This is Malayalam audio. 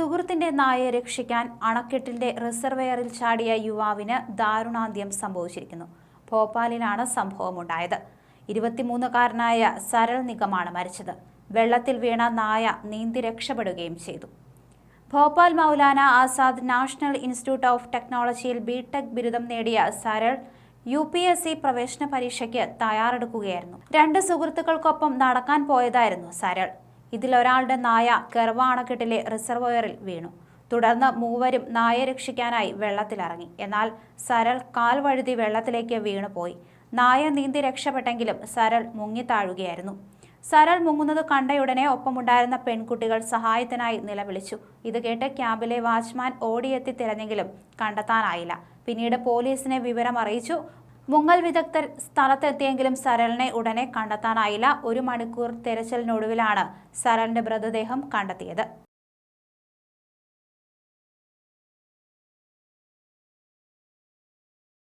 സുഹൃത്തിന്റെ നായയെ രക്ഷിക്കാൻ അണക്കെട്ടിന്റെ റിസർവെയറിൽ ചാടിയ യുവാവിന് ദാരുണാന്ത്യം സംഭവിച്ചിരിക്കുന്നു. ഭോപ്പാലിലാണ് സംഭവമുണ്ടായത്. ഇരുപത്തിമൂന്നുകാരനായ സരൾ നിഗമാണ് മരിച്ചത്. വെള്ളത്തിൽ വീണ നായ നീന്തി രക്ഷപ്പെടുകയും ചെയ്തു. Bhopal Maulana Azad national institute of ടെക്നോളജിയിൽ ബിടെക് ബിരുദം നേടിയ Saral U P S C പ്രവേശന പരീക്ഷയ്ക്ക് തയ്യാറെടുക്കുകയായിരുന്നു. രണ്ട് സുഹൃത്തുക്കൾക്കൊപ്പം നടക്കാൻ പോയതായിരുന്നു സരൾ. ഇതിലൊരാളുടെ നായ കെർവ റിസർവോയറിൽ വീണു. തുടർന്ന് മൂവരും നായയെ രക്ഷിക്കാനായി വെള്ളത്തിലിറങ്ങി. എന്നാൽ സരൾ കാൽ വഴുതി വെള്ളത്തിലേക്ക് വീണുപോയി. നായ നീന്തി രക്ഷപ്പെട്ടെങ്കിലും സരൾ മുങ്ങിത്താഴുകയായിരുന്നു. സരൾ മുങ്ങുന്നത് കണ്ടയുടനെ ഒപ്പമുണ്ടായിരുന്ന പെൺകുട്ടികൾ സഹായത്തിനായി നിലവിളിച്ചു. ഇത് കേട്ട് ക്യാമ്പിലെ വാച്ച്മാൻ ഓടിയെത്തി തിരഞ്ഞെങ്കിലും കണ്ടെത്താനായില്ല. പിന്നീട് പോലീസിനെ വിവരം അറിയിച്ചു മുങ്ങൽ വിദഗ്ധർ സ്ഥലത്തെത്തിയെങ്കിലും സരളിനെ ഉടനെ കണ്ടെത്താനായില്ല. ഒരു മണിക്കൂർ തെരച്ചിലിനൊടുവിലാണ് സരളിന്റെ മൃതദേഹം കണ്ടെത്തിയത്.